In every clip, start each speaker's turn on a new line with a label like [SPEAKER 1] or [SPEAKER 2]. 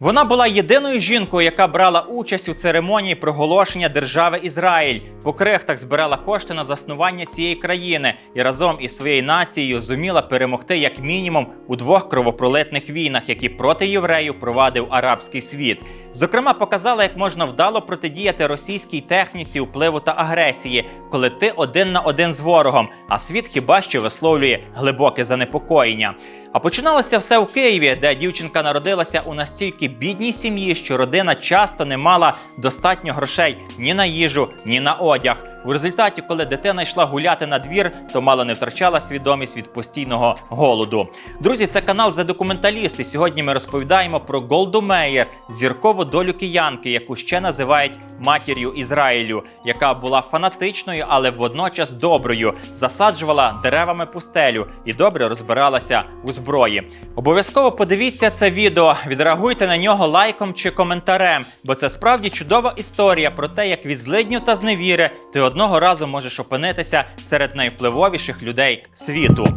[SPEAKER 1] Вона була єдиною жінкою, яка брала участь у церемонії проголошення держави Ізраїль. По крихтах збирала кошти на заснування цієї країни і разом із своєю нацією зуміла перемогти як мінімум у двох кровопролитних війнах, які проти євреїв провадив арабський світ. Зокрема, показала, як можна вдало протидіяти російській техніці впливу та агресії, коли ти один на один з ворогом, а світ хіба що висловлює глибоке занепокоєння. А починалося все у Києві, де дівчинка народилася у настільки бідній сім'ї, що родина часто не мала достатньо грошей ні на їжу, ні на одяг. У результаті, коли дитина йшла гуляти на двір, то мало не втрачала свідомість від постійного голоду. Друзі, це канал «За документаліст», і Сьогодні ми розповідаємо про Голду Меєр, зіркову долю киянки, яку ще називають матір'ю Ізраїлю, яка була фанатичною, але водночас доброю, засаджувала деревами пустелю і добре розбиралася у зброї. Обов'язково подивіться це відео, відреагуйте на нього лайком чи коментарем, бо це справді чудова історія про те, як від злидню та зневіри ти одного разу можеш опинитися серед найвпливовіших людей світу.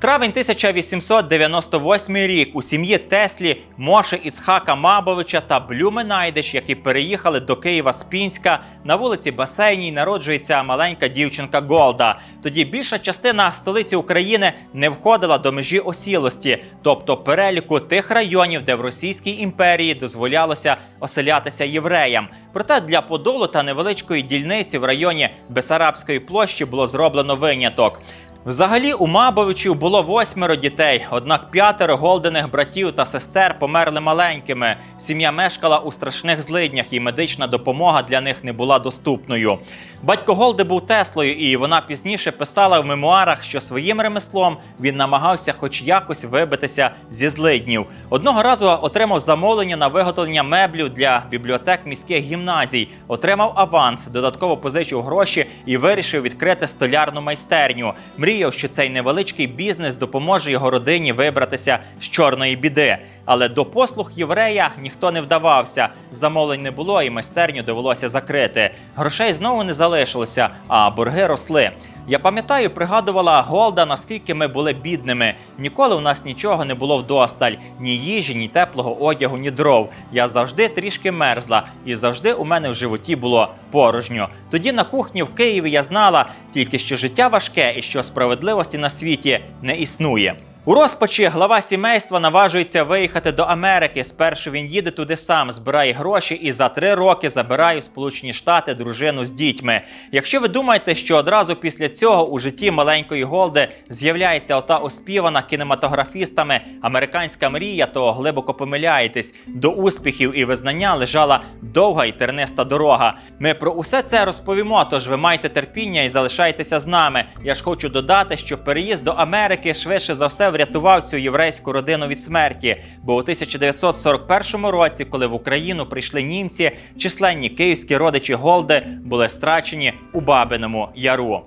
[SPEAKER 1] Травень 1898 рік у сім'ї Теслі, Моше Іцхака Мабовича та Блюми Найдеш, які переїхали до Києва з Пінська, на вулиці Басейній народжується маленька дівчинка Голда. Тоді більша частина столиці України не входила до межі осілості, тобто переліку тих районів, де в Російській імперії дозволялося оселятися євреям. Проте для Подолу та невеличкої дільниці в районі Бесарабської площі було зроблено виняток. Взагалі у Мабовичів було восьмеро дітей, однак п'ятеро голдених братів та сестер померли маленькими. Сім'я мешкала у страшних злиднях, і медична допомога для них не була доступною. Батько Голди був Теслою, і вона пізніше писала в мемуарах, що своїм ремеслом він намагався хоч якось вибитися зі злиднів. Одного разу отримав замовлення на виготовлення меблів для бібліотек міських гімназій, отримав аванс, додатково позичив гроші і вирішив відкрити столярну майстерню. Мріяв, що цей невеличкий бізнес допоможе його родині вибратися з чорної біди. Але до послуг єврея ніхто не вдавався. Замовлень не було, і майстерню довелося закрити. Грошей знову не залишилося, а борги росли. Я пам'ятаю, пригадувала Голда, наскільки ми були бідними. Ніколи у нас нічого не було вдосталь: ні їжі, ні теплого одягу, ні дров. Я завжди трішки мерзла, і завжди у мене в животі було порожньо. Тоді на кухні в Києві я знала тільки, що життя важке і що справедливості на світі не існує. У розпачі глава сімейства наважується виїхати до Америки. Спершу він їде туди сам, збирає гроші і за три роки забирає в Сполучені Штати дружину з дітьми. Якщо ви думаєте, що одразу після цього у житті маленької Голди з'являється ота оспівана кінематографістами американська мрія, то глибоко помиляєтесь. До успіхів і визнання лежала довга і терниста дорога. Ми про усе це розповімо. Тож ви маєте терпіння і залишайтеся з нами. Я ж хочу додати, що переїзд до Америки швидше за все врятував цю єврейську родину від смерті. Бо у 1941 році, коли в Україну прийшли німці, численні київські родичі Голди були страчені у Бабиному Яру.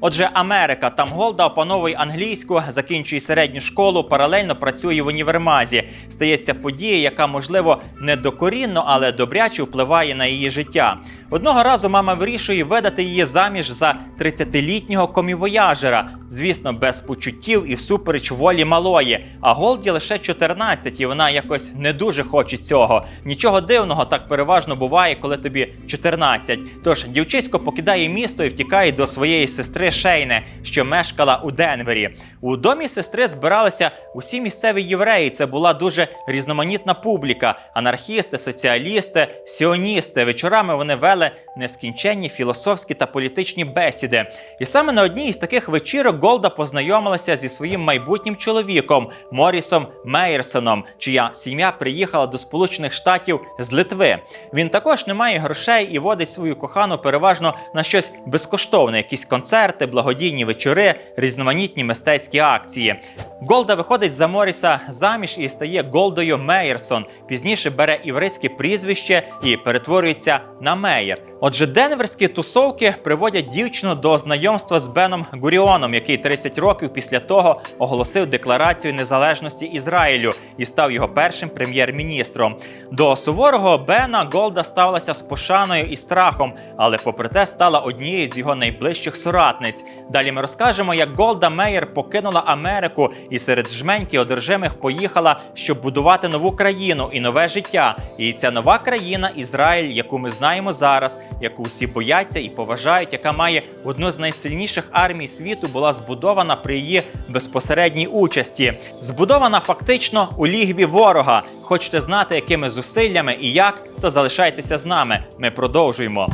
[SPEAKER 1] Отже, Америка там Голда опановує англійську, закінчує середню школу, паралельно працює в універмазі. Стається подія, яка, можливо, не докорінно, але добряче впливає на її життя. Одного разу мама вирішує видати її заміж за 30-літнього комівояжера, звісно, без почуттів і всупереч волі малої. А Голді лише 14, і вона якось не дуже хоче цього. Нічого дивного так переважно буває, коли тобі 14. Тож дівчисько покидає місто і втікає до своєї сестри Шейне, що мешкала у Денвері. У домі сестри збиралися усі місцеві євреї. Це була дуже різноманітна публіка: анархісти, соціалісти, сіоністи. Вечорами вони вели нескінченні філософські та політичні бесіди. І саме на одній із таких вечірок Голда познайомилася зі своїм майбутнім чоловіком Морісом Мейерсоном, чия сім'я приїхала до Сполучених Штатів з Литви. Він також не має грошей і водить свою кохану переважно на щось безкоштовне, якісь концерти, благодійні вечори, різноманітні мистецькі акції. Голда виходить за Моріса заміж і стає Голдою Мейерсон. Пізніше бере івритське прізвище і перетворюється на Мейер. Fire Отже, денверські тусовки приводять дівчину до знайомства з Беном Гуріоном, який 30 років після того оголосив декларацію незалежності Ізраїлю і став його першим прем'єр-міністром. До суворого Бена Голда ставилася з пошаною і страхом, але попри те стала однією з його найближчих соратниць. Далі ми розкажемо, як Голда Меєр покинула Америку і серед жменьки одержимих поїхала, щоб будувати нову країну і нове життя. І ця нова країна Ізраїль, яку ми знаємо зараз, яку всі бояться і поважають, яка має одну з найсильніших армій світу, була збудована при її безпосередній участі. Збудована фактично у лігві ворога. Хочете знати, якими зусиллями і як, то залишайтеся з нами. Ми продовжуємо.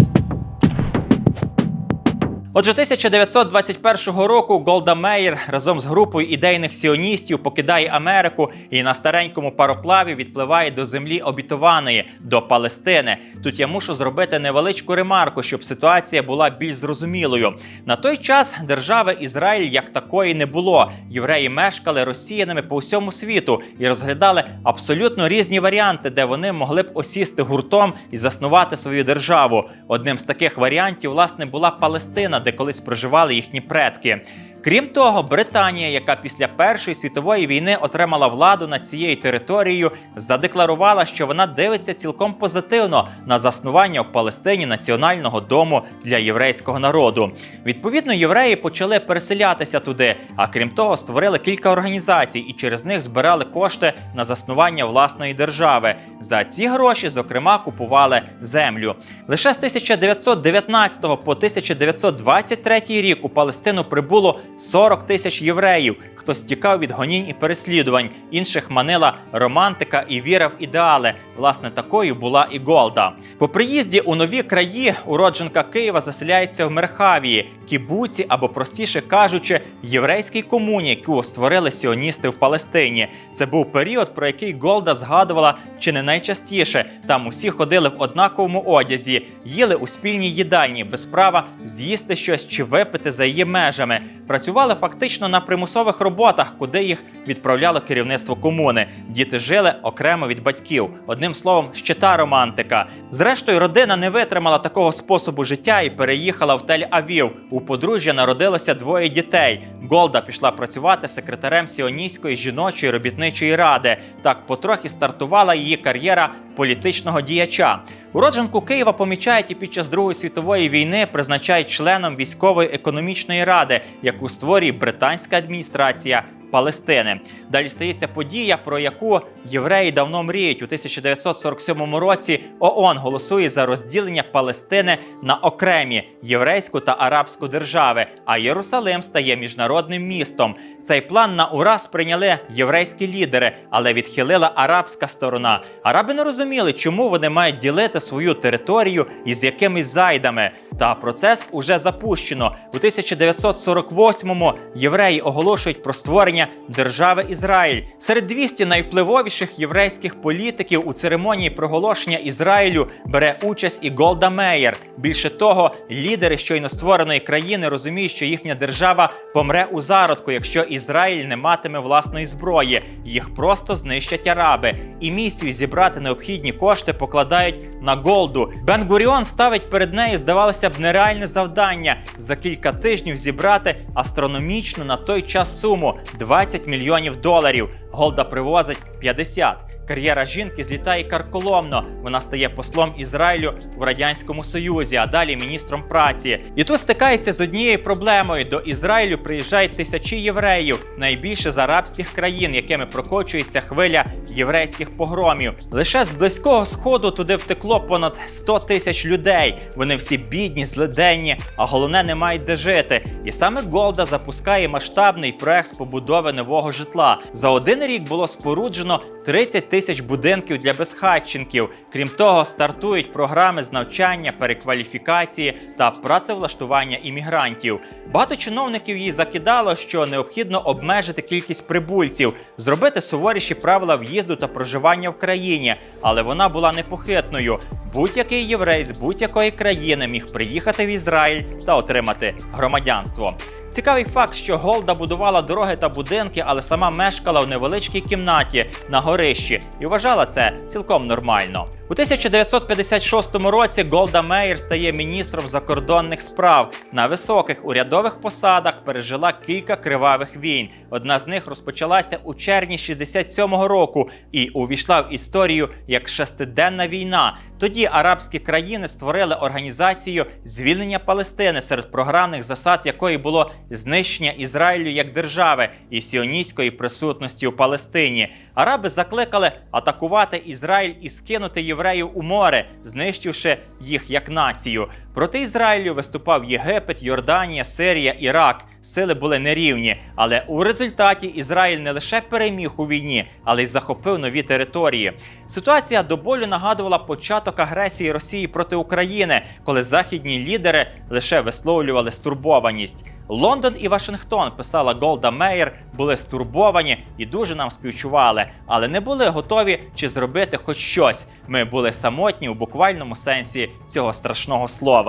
[SPEAKER 1] Отже, 1921 року Голда Меєр разом з групою ідейних сіоністів покидає Америку і на старенькому пароплаві відпливає до землі обітованої до Палестини. Тут я мушу зробити невеличку ремарку, щоб ситуація була більш зрозумілою. На той час держави Ізраїль як такої не було. Євреї мешкали росіянами по всьому світу і розглядали абсолютно різні варіанти, де вони могли б осісти гуртом і заснувати свою державу. Одним з таких варіантів, власне, була Палестина де колись проживали їхні предки. Крім того, Британія, яка після Першої світової війни отримала владу над цією територією, задекларувала, що вона дивиться цілком позитивно на заснування в Палестині національного дому для єврейського народу. Відповідно, євреї почали переселятися туди, а крім того, створили кілька організацій і через них збирали кошти на заснування власної держави. За ці гроші, зокрема, купували землю. Лише з 1919 по 1923 рік у Палестину прибуло 40 тисяч євреїв, хто стікав від гонінь і переслідувань. Інших манила романтика і віра в ідеали. Власне, такою була і Голда. По приїзді у нові краї уродженка Києва заселяється в Мерхавії, кібуці або, простіше кажучи, єврейській комуні, яку створили сіоністи в Палестині. Це був період, про який Голда згадувала чи не найчастіше. Там усі ходили в однаковому одязі, їли у спільній їдальні без права з'їсти щось чи випити за її межами. Працювали фактично на примусових роботах, куди їх відправляло керівництво комуни. Діти жили окремо від батьків. Одним словом, щита романтика. Зрештою, родина не витримала такого способу життя і переїхала в Тель-Авів. У подружжя народилося двоє дітей. Голда пішла працювати секретарем Сіонійської жіночої робітничої ради. Так потрохи стартувала її кар'єра політичного діяча. Уродженку Києва помічають і під час Другої світової війни призначають членом військової економічної ради, яку створює британська адміністрація. Палестини далі стається подія, про яку євреї давно мріють у 1947 році. ООН голосує за розділення Палестини на окремі єврейську та арабську держави. А Єрусалим стає міжнародним містом. Цей план на ура сприйняли єврейські лідери, але відхилила арабська сторона. Араби не розуміли, чому вони мають ділити свою територію із якимись зайдами. Та процес уже запущено у 1948-му Євреї оголошують про створення держави Ізраїль. Серед 200 найвпливовіших єврейських політиків у церемонії проголошення Ізраїлю бере участь і Голда Меєр. Більше того, лідери щойно створеної країни розуміють, що їхня держава помре у зародку, якщо Ізраїль не матиме власної зброї. Їх просто знищать араби. І місію зібрати необхідні кошти покладають на Голду. Бен Гуріон ставить перед нею, здавалося б, нереальне завдання за кілька тижнів зібрати астрономічну на той час суму 20 мільйонів доларів. Голда привозить 50. Кар'єра жінки злітає карколомно. Вона стає послом Ізраїлю в радянському союзі, а далі міністром праці. І тут стикається з однією проблемою: до Ізраїлю приїжджають тисячі євреїв, найбільше з арабських країн, якими прокочується хвиля єврейських погромів. Лише з близького сходу туди втекло понад 100 тисяч людей. Вони всі бідні, злиденні, а головне не мають де жити. І саме Голда запускає масштабний проект з побудови нового житла. За один рік було споруджено 30 тисяч будинків для безхатченків. Крім того, стартують програми з навчання, перекваліфікації та працевлаштування іммігрантів. Багато чиновників їй закидало, що необхідно обмежити кількість прибульців, зробити суворіші правила в'їзду та проживання в країні, але вона була непохитною. Будь-який єврей з будь-якої країни міг приїхати в Ізраїль та отримати громадянство. Цікавий факт, що Голда будувала дороги та будинки, але сама мешкала в невеличкій кімнаті на горищі і вважала це цілком нормально. У У 1956 році Голда Меїр стає міністром закордонних справ. На високих урядових посадах пережила кілька кривавих війн. Одна з них розпочалася у червні 67-го року і увійшла в історію як шестиденна війна. Тоді арабські країни створили організацію звільнення Палестини, серед програмних засад якої було знищення Ізраїлю як держави і сіоністської присутності у Палестині. Араби закликали атакувати Ізраїль і скинути євреїв у море, знищивши їх як націю. Проти Ізраїлю виступав Єгипет, Йорданія, Сирія, Ірак. Сили були нерівні, але у результаті Ізраїль не лише переміг у війні, але й захопив нові території. Ситуація до болю нагадувала початок агресії Росії проти України, коли західні лідери лише висловлювали стурбованість. Лондон і Вашингтон, писала Голда Меєр, були стурбовані і дуже нам співчували, але не були готові чи зробити хоч щось. Ми були самотні у буквальному сенсі цього страшного слова.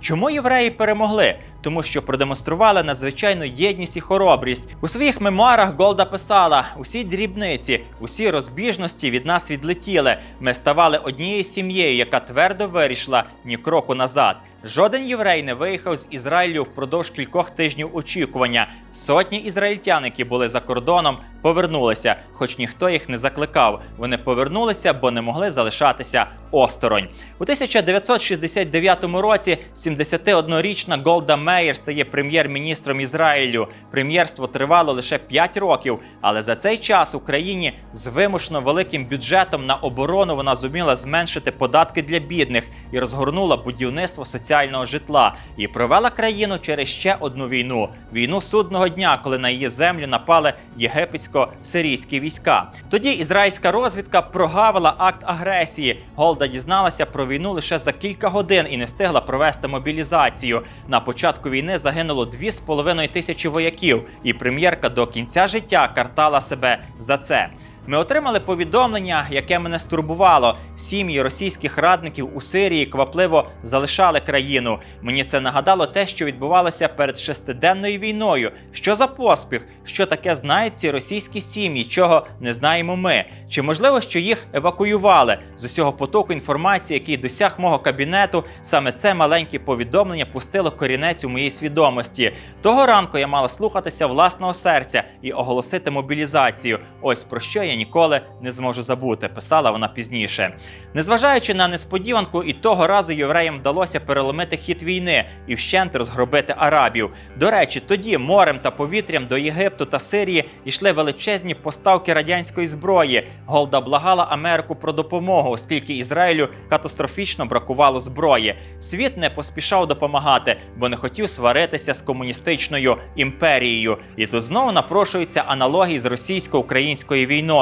[SPEAKER 1] Чому євреї перемогли? Тому що продемонстрували надзвичайну єдність і хоробрість. У своїх мемуарах Голда писала: усі дрібниці, усі розбіжності від нас відлетіли. Ми ставали однією сім'єю, яка твердо вирішила ні кроку назад. Жоден єврей не виїхав з Ізраїлю впродовж кількох тижнів очікування. Сотні ізраїльтян, які були за кордоном, повернулися, хоч ніхто їх не закликав. Вони повернулися, бо не могли залишатися осторонь. У 1969 році 71-річна Голда Меєр стає прем'єр-міністром Ізраїлю. Прем'єрство тривало лише 5 років, але за цей час Україні з вимушено великим бюджетом на оборону вона зуміла зменшити податки для бідних і розгорнула будівництво соціального житла і провела країну через ще одну війну війну судного дня, коли на її землю напали єгипетсько-сирійські війська. Тоді ізраїльська розвідка прогавила акт агресії. Голда дізналася про війну лише за кілька годин і не встигла провести мобілізацію. На початку війни загинуло 2,5 тисячі вояків, і прем'єрка до кінця життя картала себе за це. Ми отримали повідомлення, яке мене стурбувало. Сім'ї російських радників у Сирії квапливо залишали країну. Мені це нагадало те, що відбувалося перед шестиденною війною. Що за поспіх? Що таке знають ці російські сім'ї, чого не знаємо ми? Чи можливо, що їх евакуювали з усього потоку інформації, який досяг мого кабінету? Саме це маленьке повідомлення пустило корінець у моїй свідомості. Того ранку я мала слухатися власного серця і оголосити мобілізацію. Ось про що я ніколи не зможу забути, писала вона пізніше. Незважаючи на несподіванку, і того разу євреям вдалося переломити хід війни і вщент розгробити арабів. До речі, тоді морем та повітрям до Єгипту та Сирії йшли величезні поставки радянської зброї. Голда благала Америку про допомогу, оскільки Ізраїлю катастрофічно бракувало зброї. Світ не поспішав допомагати, бо не хотів сваритися з комуністичною імперією. І тут знову напрошуються аналогії з російсько-українською війною.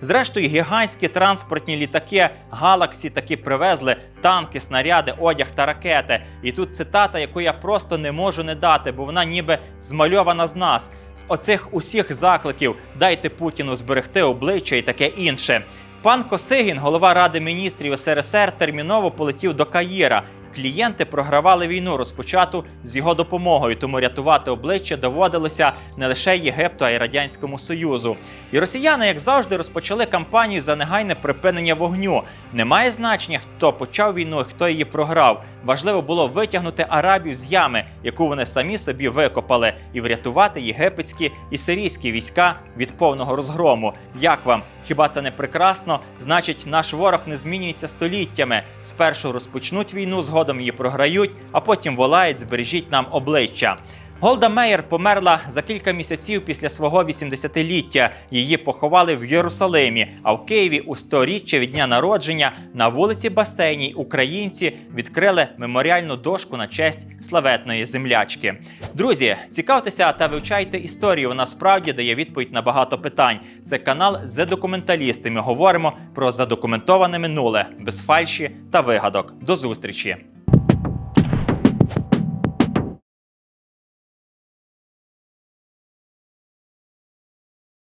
[SPEAKER 1] Зрештою, гігантські транспортні літаки Галаксі таки привезли танки, снаряди, одяг та ракети. І тут цитата, яку я просто не можу не дати, бо вона ніби змальована з нас. З оцих усіх закликів дайте Путіну зберегти обличчя і таке інше. Пан Косигін, голова ради міністрів СРСР, терміново полетів до Каїра. Клієнти програвали війну, розпочату з його допомогою, тому рятувати обличчя доводилося не лише Єгипту, а й радянському союзу. І росіяни, як завжди, розпочали кампанію за негайне припинення вогню. Немає значення, хто почав війну, і хто її програв. Важливо було витягнути арабів з ями, яку вони самі собі викопали, і врятувати єгипетські і сирійські війська від повного розгрому. Як вам? Хіба це не прекрасно? Значить, наш ворог не змінюється століттями. Спершу розпочнуть війну, згодом її програють, а потім волають, збережіть нам обличчя. Голда Меєр померла за кілька місяців після свого 80-ліття. Її поховали в Єрусалимі. А в Києві у 100-річчя від дня народження на вулиці Басейній українці відкрили меморіальну дошку на честь славетної землячки. Друзі, цікавтеся та вивчайте історію. Вона справді дає відповідь на багато питань. Це канал «Зе Документалісти». Ми говоримо про задокументоване минуле без фальші та вигадок. До зустрічі!